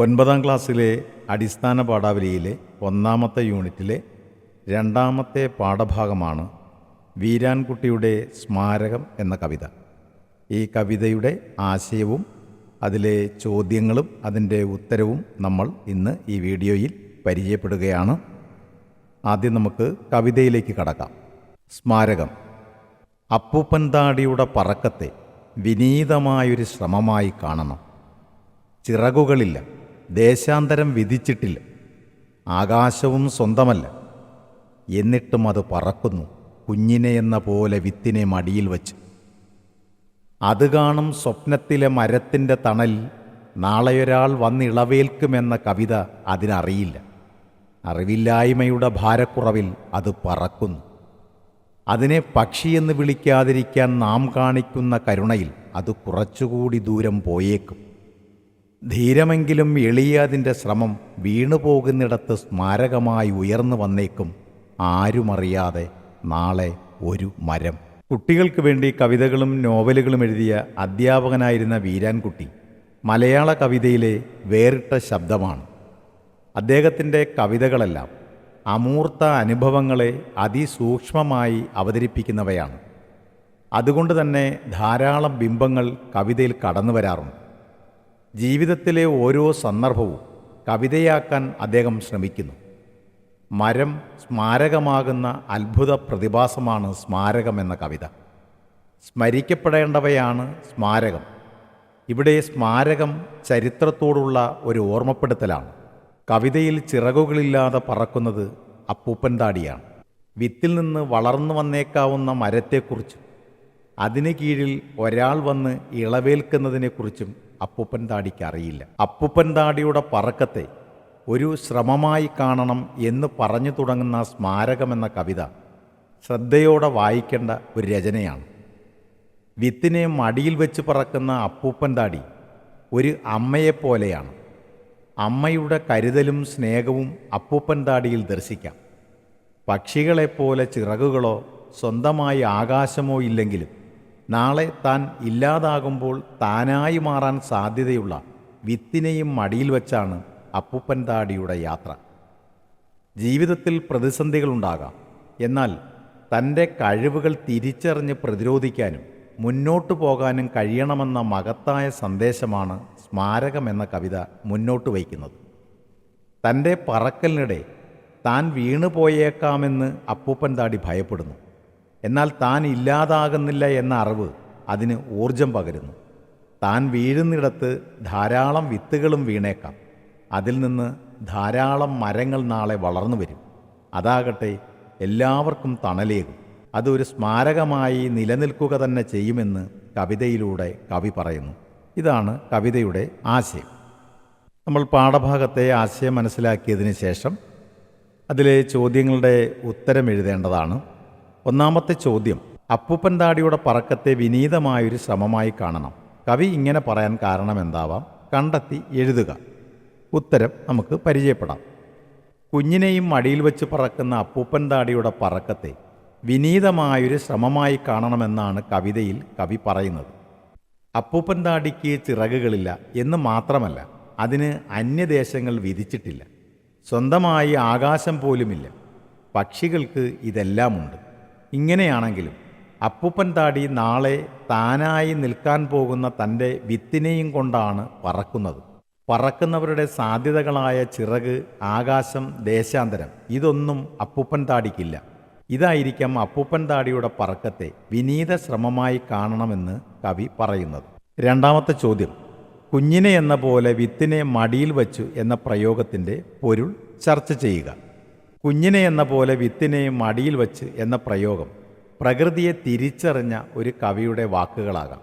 ഒൻപതാം ക്ലാസ്സിലെ അടിസ്ഥാന പാഠാവലിയിലെ ഒന്നാമത്തെ യൂണിറ്റിലെ രണ്ടാമത്തെ പാഠഭാഗമാണ് വീരാൻകുട്ടിയുടെ സ്മാരകം എന്ന കവിത. ഈ കവിതയുടെ ആശയവും അതിലെ ചോദ്യങ്ങളും അതിന്റെ ഉത്തരവും നമ്മൾ ഇന്ന് ഈ വീഡിയോയിൽ പരിചയപ്പെടുകയാണ്. ആദ്യം നമുക്ക് കവിതയിലേക്ക് കടക്കാം. സ്മാരകം. അപ്പൂപ്പൻ താടിയുടെ പറക്കത്തെ വിനീതമായൊരു ശ്രമമായി കാണണം. ചിറകുകളില്ല. ദേശാന്തരം വിധിച്ചിട്ടില്ല. ആകാശവും സ്വന്തമല്ല. എന്നിട്ടും അത് പറക്കുന്നു കുഞ്ഞിനെ എന്ന പോലെ വിത്തിനെ മടിയിൽ വച്ച്. അത് കാണും സ്വപ്നത്തിലെ മരത്തിന്റെ തണലിൽ നാളെയൊരാൾ വന്നിളവേൽക്കുമെന്ന കവിത അതിനറിയില്ല. അറിവില്ലായ്മയുടെ ഭാരക്കുറവിൽ അത് പറക്കുന്നു. അതിനെ പക്ഷിയെന്ന് വിളിക്കാതിരിക്കാൻ നാം കാണിക്കുന്ന കരുണയിൽ അത് കുറച്ചുകൂടി ദൂരം പോയേക്കും. ധീരമെങ്കിലും എളിയാതിന്റെ ശ്രമം വീണുപോകുന്നിടത്ത് സ്മാരകമായി ഉയർന്നു വന്നേക്കും ആരുമറിയാതെ നാളെ ഒരു മരം. കുട്ടികൾക്ക് വേണ്ടി കവിതകളും നോവലുകളും എഴുതിയ അധ്യാപകനായിരുന്ന വീരാൻകുട്ടി മലയാള കവിതയിലെ വേറിട്ട ശബ്ദമാണ്. അദ്ദേഹത്തിന്റെ കവിതകളെല്ലാം അമൂർത്ത അനുഭവങ്ങളെ അതിസൂക്ഷ്മമായി അവതരിപ്പിക്കുന്നവയാണ്. അതുകൊണ്ട് തന്നെ ധാരാളം ബിംബങ്ങൾ കവിതയിൽ കടന്നു വരാറുണ്ട് ജീവിതത്തിലെ ഓരോ സന്ദർഭവും കവിതയാക്കാൻ അദ്ദേഹം ശ്രമിക്കുന്നു. മരം സ്മാരകമാകുന്ന അത്ഭുത പ്രതിഭാസമാണ് സ്മാരകം എന്ന കവിത. സ്മരിക്കപ്പെടേണ്ടവയാണ് സ്മാരകം. ഇവിടെ സ്മാരകം ചരിത്രത്തോടുള്ള ഒരു ഓർമ്മപ്പെടുത്തലാണ്. കവിതയിൽ ചിറകുകളില്ലാതെ പറക്കുന്നത് അപ്പൂപ്പൻ താടിയാണ്. വിത്തിൽ നിന്ന് വളർന്നു വന്നേക്കാവുന്ന മരത്തെക്കുറിച്ചും അതിന് കീഴിൽ ഒരാൾ വന്ന് ഇളവേൽക്കുന്നതിനെക്കുറിച്ചും അപ്പൂപ്പൻ താടിക്ക് അറിയില്ല. അപ്പൂപ്പൻ താടിയുടെ പറക്കത്തെ ഒരു ശ്രമമായി കാണണം എന്ന് പറഞ്ഞു തുടങ്ങുന്ന സ്മാരകമെന്ന കവിത ശ്രദ്ധയോടെ വായിക്കേണ്ട ഒരു രചനയാണ്. വിത്തിനെ മടിയിൽ വെച്ച് പറക്കുന്ന അപ്പൂപ്പൻ താടി ഒരു അമ്മയെപ്പോലെയാണ് അമ്മയുടെ കരുതലും സ്നേഹവും അപ്പൂപ്പൻ താടിയിൽ ദർശിക്കാം. പക്ഷികളെപ്പോലെ ചിറകുകളോ സ്വന്തമായി ആകാശമോ ഇല്ലെങ്കിലും നാളെ താൻ ഇല്ലാതാകുമ്പോൾ താനായി മാറാൻ സാധ്യതയുള്ള വിത്തിനെയും മടിയിൽ വച്ചാണ് അപ്പൂപ്പൻ താടിയുടെ യാത്ര. ജീവിതത്തിൽ പ്രതിസന്ധികളുണ്ടാകാം. എന്നാൽ തന്റെ കഴിവുകൾ തിരിച്ചറിഞ്ഞ് പ്രതിരോധിക്കാനും മുന്നോട്ടു പോകാനും കഴിയണമെന്ന മഹത്തായ സന്ദേശമാണ് സ്മാരകം എന്ന കവിത മുന്നോട്ട് വയ്ക്കുന്നത്. തന്റെ പറക്കലിനിടെ താൻ വീണുപോയേക്കാമെന്ന് അപ്പൂപ്പൻ താടി ഭയപ്പെടുന്നു. എന്നാൽ താൻ ഇല്ലാതാകുന്നില്ല എന്ന അറിവ് അതിന് ഊർജം പകരുന്നു. താൻ വീഴുന്നിടത്ത് ധാരാളം വിത്തുകളും വീണേക്കാം. അതിൽ നിന്ന് ധാരാളം മരങ്ങൾ നാളെ വളർന്നു വരും. അതാകട്ടെ എല്ലാവർക്കും തണലേകും. അതൊരു സ്മാരകമായി നിലനിൽക്കുക തന്നെ ചെയ്യുമെന്ന് കവിതയിലൂടെ കവി പറയുന്നു. ഇതാണ് കവിതയുടെ ആശയം. നമ്മൾ പാഠഭാഗത്തെ ആശയം മനസ്സിലാക്കിയതിന് ശേഷം അതിലെ ചോദ്യങ്ങളുടെ ഉത്തരം എഴുതേണ്ടതാണ്. ഒന്നാമത്തെ ചോദ്യം അപ്പൂപ്പൻ താടിയുടെ പറക്കത്തെ വിനീതമായൊരു ശ്രമമായി കാണണം. കവി ഇങ്ങനെ പറയാൻ കാരണം എന്താവാം? കണ്ടെത്തി എഴുതുക. ഉത്തരം നമുക്ക് പരിചയപ്പെടാം. കുഞ്ഞിനെയും മടിയിൽ വെച്ച് പറക്കുന്ന അപ്പൂപ്പൻ താടിയുടെ പറക്കത്തെ വിനീതമായൊരു ശ്രമമായി കാണണമെന്നാണ് കവിതയിൽ കവി പറയുന്നത്. അപ്പൂപ്പൻ താടിക്ക് ചിറകുകളില്ല എന്ന് മാത്രമല്ല അതിന് അന്യദേശങ്ങൾ വിധിച്ചിട്ടില്ല. സ്വന്തമായി ആകാശം പോലുമില്ല. പക്ഷികൾക്ക് ഇതെല്ലാമുണ്ട്. ഇങ്ങനെയാണെങ്കിലും അപ്പൂപ്പൻ താടി നാളെ താനായി നിൽക്കാൻ പോകുന്ന തന്റെ വിത്തിനെയും കൊണ്ടാണ് പറക്കുന്നത്. പറക്കുന്നവരുടെ സാധ്യതകളായ ചിറക് ആകാശം ദേശാന്തരം ഇതൊന്നും അപ്പൂപ്പൻ താടിക്കില്ല. ഇതായിരിക്കാം അപ്പൂപ്പൻ താടിയുടെ പറക്കത്തെ വിനീത ശ്രമമായി കാണണമെന്ന് കവി പറയുന്നത്. രണ്ടാമത്തെ ചോദ്യം കുഞ്ഞിനെ എന്ന പോലെ വിത്തിനെ മടിയിൽ വച്ചു എന്ന പ്രയോഗത്തിന്റെ പൊരുൾ ചർച്ച ചെയ്യുക. കുഞ്ഞിനെ എന്ന പോലെ വിത്തിനെയും മടിയിൽ വച്ച് എന്ന പ്രയോഗം പ്രകൃതിയെ തിരിച്ചറിഞ്ഞ ഒരു കവിയുടെ വാക്കുകളാകാം.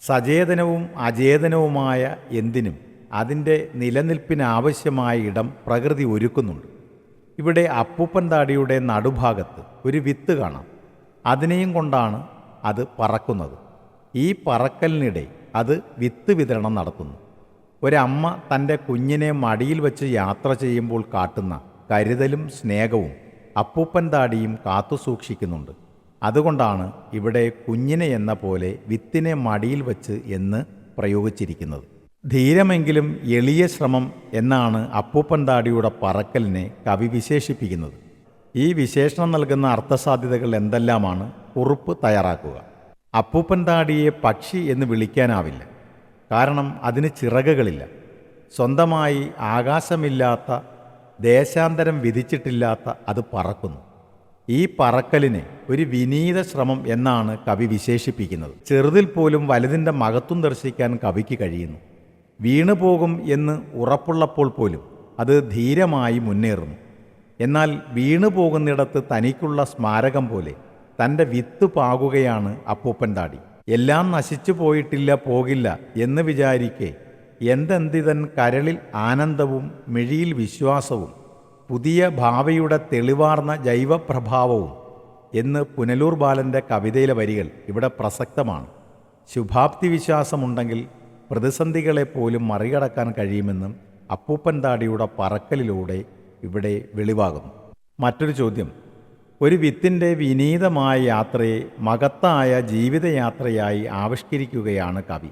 സചേതനവും അചേതനവുമായ എന്തിനും അതിന്റെ നിലനിൽപ്പിനാവശ്യമായ ഇടം പ്രകൃതി ഒരുക്കുന്നുണ്ട്. ഇവിടെ അപ്പൂപ്പൻ താടിയുടെ നടുഭാഗത്ത് ഒരു വിത്ത് കാണാം. അതിനെയും കൊണ്ടാണ് അത് പറക്കുന്നത്. ഈ പറക്കലിനിടെ അത് വിത്ത് വിതരണം നടത്തുന്നു. ഒരമ്മ തന്റെ കുഞ്ഞിനെ മടിയിൽ വെച്ച് യാത്ര ചെയ്യുമ്പോൾ കാട്ടുന്ന കരുതലും സ്നേഹവും അപ്പൂപ്പൻ താടിയും കാത്തുസൂക്ഷിക്കുന്നുണ്ട് അതുകൊണ്ടാണ് ഇവിടെ കുഞ്ഞിനെ എന്ന പോലെ വിത്തിനെ മടിയിൽ വച്ച് എന്ന് പ്രയോഗിച്ചിരിക്കുന്നത്. ധീരമെങ്കിലും എളിയ ശ്രമം എന്നാണ് അപ്പൂപ്പൻ താടിയുടെ പറക്കലിനെ കവി വിശേഷിപ്പിക്കുന്നത്. ഈ വിശേഷണം നൽകുന്ന അർത്ഥസാധ്യതകൾ എന്തെല്ലാമാണ് കുറിപ്പ് തയ്യാറാക്കുക. അപ്പൂപ്പൻ താടിയെ പക്ഷി എന്ന് വിളിക്കാനാവില്ല. കാരണം അതിന് ചിറകുകളില്ല. സ്വന്തമായി ആകാശമില്ലാത്ത ദേശാന്തരം വിധിച്ചിട്ടില്ലാത്ത അത് പറക്കുന്നു. ഈ പറക്കലിനെ ഒരു വിനീത ശ്രമം എന്നാണ് കവി വിശേഷിപ്പിക്കുന്നത്. ചെറുതിൽ പോലും വലുതിന്റെ മഹത്വം ദർശിക്കാൻ കവിക്ക് കഴിയുന്നു. വീണുപോകും എന്ന് ഉറപ്പുള്ളപ്പോൾ പോലും അത് ധീരമായി മുന്നേറുന്നു. എന്നാൽ വീണു പോകുന്നിടത്ത് തനിക്കുള്ള സ്മാരകം പോലെ തന്റെ വിത്ത് പാകുകയാണ് അപ്പൂപ്പൻ താടി. എല്ലാം നശിച്ചു പോയിട്ടില്ല പോകില്ല എന്ന് വിചാരിക്കെ എന്തെന്തിതൻ കരളിൽ ആനന്ദവും മിഴിയിൽ വിശ്വാസവും പുതിയ ഭാവിയുടെ തെളിവാർന്ന ജൈവപ്രഭാവവും എന്ന് പുനലൂർ ബാലന്റെ കവിതയിലെ വരികൾ ഇവിടെ പ്രസക്തമാണ്. ശുഭാപ്തി വിശ്വാസമുണ്ടെങ്കിൽ പ്രതിസന്ധികളെ പോലും മറികടക്കാൻ കഴിയുമെന്നും അപ്പൂപ്പൻ താടിയുടെ പറക്കലിലൂടെ ഇവിടെ വെളിവാകുന്നു. മറ്റൊരു ചോദ്യം. ഒരു വിത്തിന്റെ വിനീതമായ യാത്രയെ മകത്തായ ജീവിതയാത്രയായി ആവിഷ്കരിക്കുകയാണ് കവി.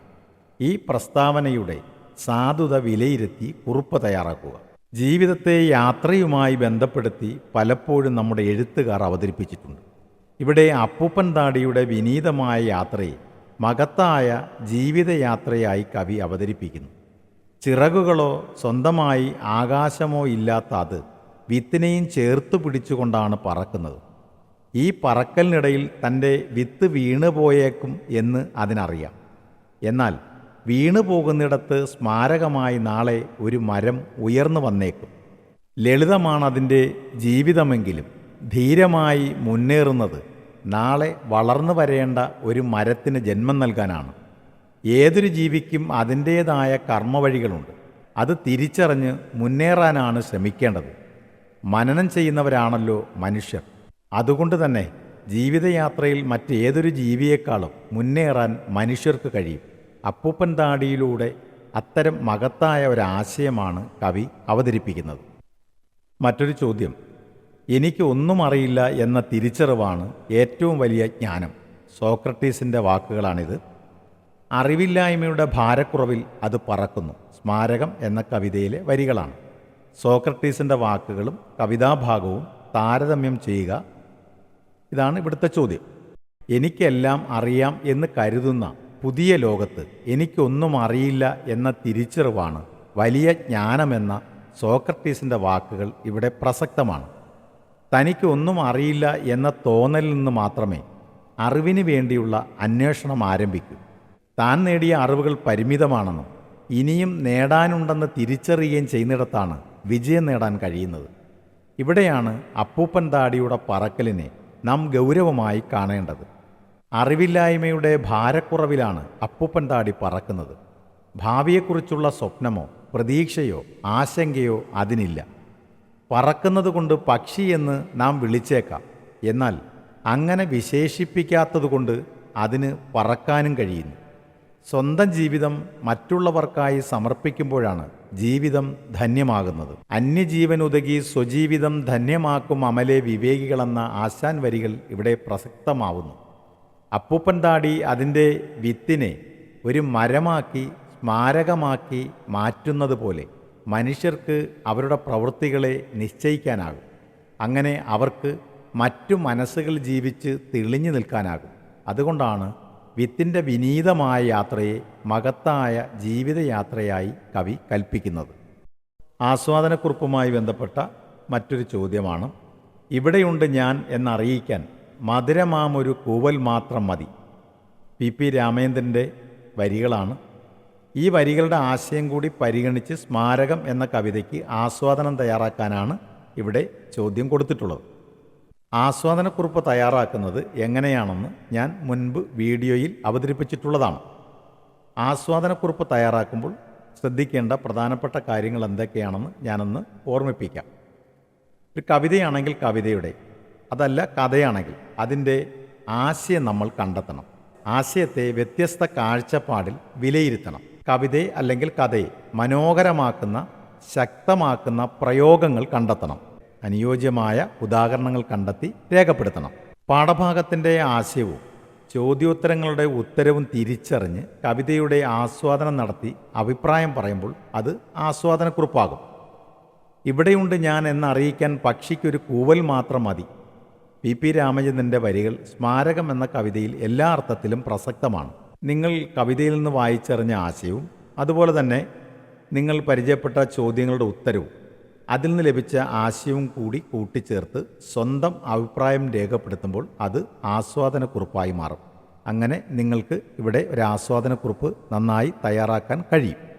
ഈ പ്രസ്താവനയുടെ സാധുത വിലയിരുത്തി കുറിപ്പ് തയ്യാറാക്കുക. ജീവിതത്തെ യാത്രയുമായി ബന്ധപ്പെടുത്തി പലപ്പോഴും നമ്മുടെ എഴുത്തുകാർ അവതരിപ്പിച്ചിട്ടുണ്ട്. ഇവിടെ അപ്പൂപ്പൻ താടിയുടെ വിനീതമായ യാത്രയെ മകത്തായ ജീവിതയാത്രയായി കവി അവതരിപ്പിക്കുന്നു. ചിറകുകളോ സ്വന്തമായി ആകാശമോ ഇല്ലാത്ത അത് വിത്തിനെയും ചേർത്ത് പിടിച്ചുകൊണ്ടാണ് പറക്കുന്നത്. ഈ പറക്കലിനിടയിൽ തന്റെ വിത്ത് വീണുപോയേക്കും എന്ന് അതിനറിയാം. എന്നാൽ വീണു പോകുന്നിടത്ത് സ്മാരകമായി നാളെ ഒരു മരം ഉയർന്നു വന്നേക്കും. ലളിതമാണ് അതിന്റെ ജീവിതമെങ്കിലും ധീരമായി മുന്നേറുന്നത്. നാളെ വളർന്നു വരേണ്ട ഒരു മരത്തിന് ജന്മം നൽകാനാണ്. ഏതൊരു ജീവിക്കും അതിന്റേതായ കർമ്മവഴികളുണ്ട്. അത് തിരിച്ചറിഞ്ഞ് മുന്നേറാനാണ് ശ്രമിക്കേണ്ടത്. മനനം ചെയ്യുന്നവരാണല്ലോ മനുഷ്യർ. അതുകൊണ്ട് തന്നെ ജീവിതയാത്രയിൽ മറ്റേതൊരു ജീവിയേക്കാളും മുന്നേറാൻ മനുഷ്യർക്ക് കഴിയും. അപ്പൂപ്പൻ താടിയിലൂടെ അത്തരം മകത്തായ ഒരാശയമാണ് കവി അവതരിപ്പിക്കുന്നത്. മറ്റൊരു ചോദ്യം. എനിക്ക് ഒന്നും അറിയില്ല എന്ന തിരിച്ചറിവാണ് ഏറ്റവും വലിയ ജ്ഞാനം. സോക്രട്ടീസിന്റെ വാക്കുകളാണിത്. അറിവില്ലായ്മയുടെ ഭാരക്കുറവിൽ അത് പറക്കുന്നു. സ്മാരകം എന്ന കവിതയിലെ വരികളാണ്. സോക്രട്ടീസിന്റെ വാക്കുകളും കവിതാഭാഗവും താരതമ്യം ചെയ്യുക ഇതാണ് ഇവിടുത്തെ ചോദ്യം. എനിക്കെല്ലാം അറിയാം എന്ന് കരുതുന്ന പുതിയ ലോകത്ത് എനിക്കൊന്നും അറിയില്ല എന്ന തിരിച്ചറിവാണ്. വലിയ ജ്ഞാനമെന്ന സോക്രട്ടീസിന്റെ വാക്കുകൾ ഇവിടെ പ്രസക്തമാണ്. തനിക്ക് ഒന്നും അറിയില്ല എന്ന തോന്നലിൽ നിന്ന് മാത്രമേ അറിവിന് വേണ്ടിയുള്ള അന്വേഷണം ആരംഭിക്കൂ. താൻ നേടിയ അറിവുകൾ പരിമിതമാണെന്നും ഇനിയും നേടാനുണ്ടെന്ന് തിരിച്ചറിയുകയും ചെയ്യുന്നിടത്താണ് വിജയം നേടാൻ കഴിയുന്നത്. ഇവിടെയാണ് അപ്പൂപ്പൻ താടിയുടെ പറക്കലിനെ നാം ഗൗരവമായി കാണേണ്ടത്. അറിവില്ലായ്മയുടെ ഭാരക്കുറവിലാണ് അപ്പൂപ്പൻ താടി പറക്കുന്നത്. ഭാവിയെക്കുറിച്ചുള്ള സ്വപ്നമോ പ്രതീക്ഷയോ ആശങ്കയോ അതിനില്ല. പറക്കുന്നതുകൊണ്ട് പക്ഷി എന്ന് നാം വിളിച്ചേക്കാം. എന്നാൽ അങ്ങനെ വിശേഷിപ്പിക്കാത്തതുകൊണ്ട് അതിന് പറക്കാനും കഴിയുന്നു സ്വന്തം ജീവിതം മറ്റുള്ളവർക്കായി സമർപ്പിക്കുമ്പോഴാണ് ജീവിതം ധന്യമാകുന്നത്. അന്യജീവനുതകി സ്വജീവിതം ധന്യമാക്കും അമലെ വിവേകികളെന്ന ആശാൻ വരികൾ ഇവിടെ പ്രസക്തമാവുന്നു. അപ്പൂപ്പൻ താടി അതിന്റെ വിത്തിനെ ഒരു മരമാക്കി സ്മാരകമാക്കി മാറ്റുന്നത് പോലെ മനുഷ്യർക്ക് അവരുടെ പ്രവൃത്തികളെ നിശ്ചയിക്കാനാകും. അങ്ങനെ അവർക്ക് മറ്റു മനസ്സുകൾ ജീവിച്ച് തെളിഞ്ഞു നിൽക്കാനാകും. അതുകൊണ്ടാണ് വിത്തിന്റെ വിനീതമായ യാത്രയെ മകത്തായ ജീവിതയാത്രയായി കവി കൽപ്പിക്കുന്നത്. ആസ്വാദനക്കുറിപ്പുമായി ബന്ധപ്പെട്ട മറ്റൊരു ചോദ്യമാണ് ഇവിടെയുണ്ട് ഞാൻ എന്നറിയിക്കാൻ മധുരമാമൊരു കൂവൽ മാത്രം മതി. പി. പി. രാമേന്ദ്രന്റെ വരികളാണ്. ഈ വരികളുടെ ആശയം കൂടി പരിഗണിച്ച് സ്മാരകം എന്ന കവിതയ്ക്ക് ആസ്വാദനം തയ്യാറാക്കാനാണ് ഇവിടെ ചോദ്യം കൊടുത്തിട്ടുള്ളത്. ആസ്വാദനക്കുറിപ്പ് തയ്യാറാക്കുന്നത് എങ്ങനെയാണെന്ന് ഞാൻ മുൻപ് വീഡിയോയിൽ അവതരിപ്പിച്ചിട്ടുള്ളതാണ്. ആസ്വാദനക്കുറിപ്പ് തയ്യാറാക്കുമ്പോൾ ശ്രദ്ധിക്കേണ്ട പ്രധാനപ്പെട്ട കാര്യങ്ങൾ എന്തൊക്കെയാണെന്ന് ഞാനൊന്ന് ഓർമ്മിപ്പിക്കാം. ഒരു കവിതയാണെങ്കിൽ കവിതയുടെ അതല്ല കഥയാണെങ്കിൽ അതിന്റെ ആശയം നമ്മൾ കണ്ടെത്തണം. ആശയത്തെ വ്യത്യസ്ത കാഴ്ചപ്പാടിൽ വിലയിരുത്തണം. കവിതയെ അല്ലെങ്കിൽ കഥയെ മനോഹരമാക്കുന്ന ശക്തമാക്കുന്ന പ്രയോഗങ്ങൾ കണ്ടെത്തണം. അനുയോജ്യമായ ഉദാഹരണങ്ങൾ കണ്ടെത്തി രേഖപ്പെടുത്തണം. പാഠഭാഗത്തിന്റെ ആശയവും ചോദ്യോത്തരങ്ങളുടെ ഉത്തരവും തിരിച്ചറിഞ്ഞ് കവിതയുടെ ആസ്വാദനം നടത്തി അഭിപ്രായം പറയുമ്പോൾ അത് ആസ്വാദനക്കുറിപ്പാകും. ഇവിടെയുണ്ട് ഞാൻ എന്നറിയിക്കാൻ പക്ഷിക്കൊരു കൂവൽ മാത്രം മതി. പി പി രാമചന്ദ്രന്റെ വരികൾ സ്മാരകം എന്ന കവിതയിൽ എല്ലാ അർത്ഥത്തിലും പ്രസക്തമാണ്. നിങ്ങൾ കവിതയിൽ നിന്ന് വായിച്ചറിഞ്ഞ ആശയവും അതുപോലെ തന്നെ നിങ്ങൾ പരിചയപ്പെട്ട ചോദ്യങ്ങളുടെ ഉത്തരവും അതിൽ നിന്ന് ലഭിച്ച ആശയവും കൂടി കൂട്ടിച്ചേർത്ത് സ്വന്തം അഭിപ്രായം രേഖപ്പെടുത്തുമ്പോൾ അത് ആസ്വാദനക്കുറിപ്പായി മാറും. അങ്ങനെ നിങ്ങൾക്ക് ഇവിടെ ഒരു ആസ്വാദനക്കുറിപ്പ് നന്നായി തയ്യാറാക്കാൻ കഴിയും.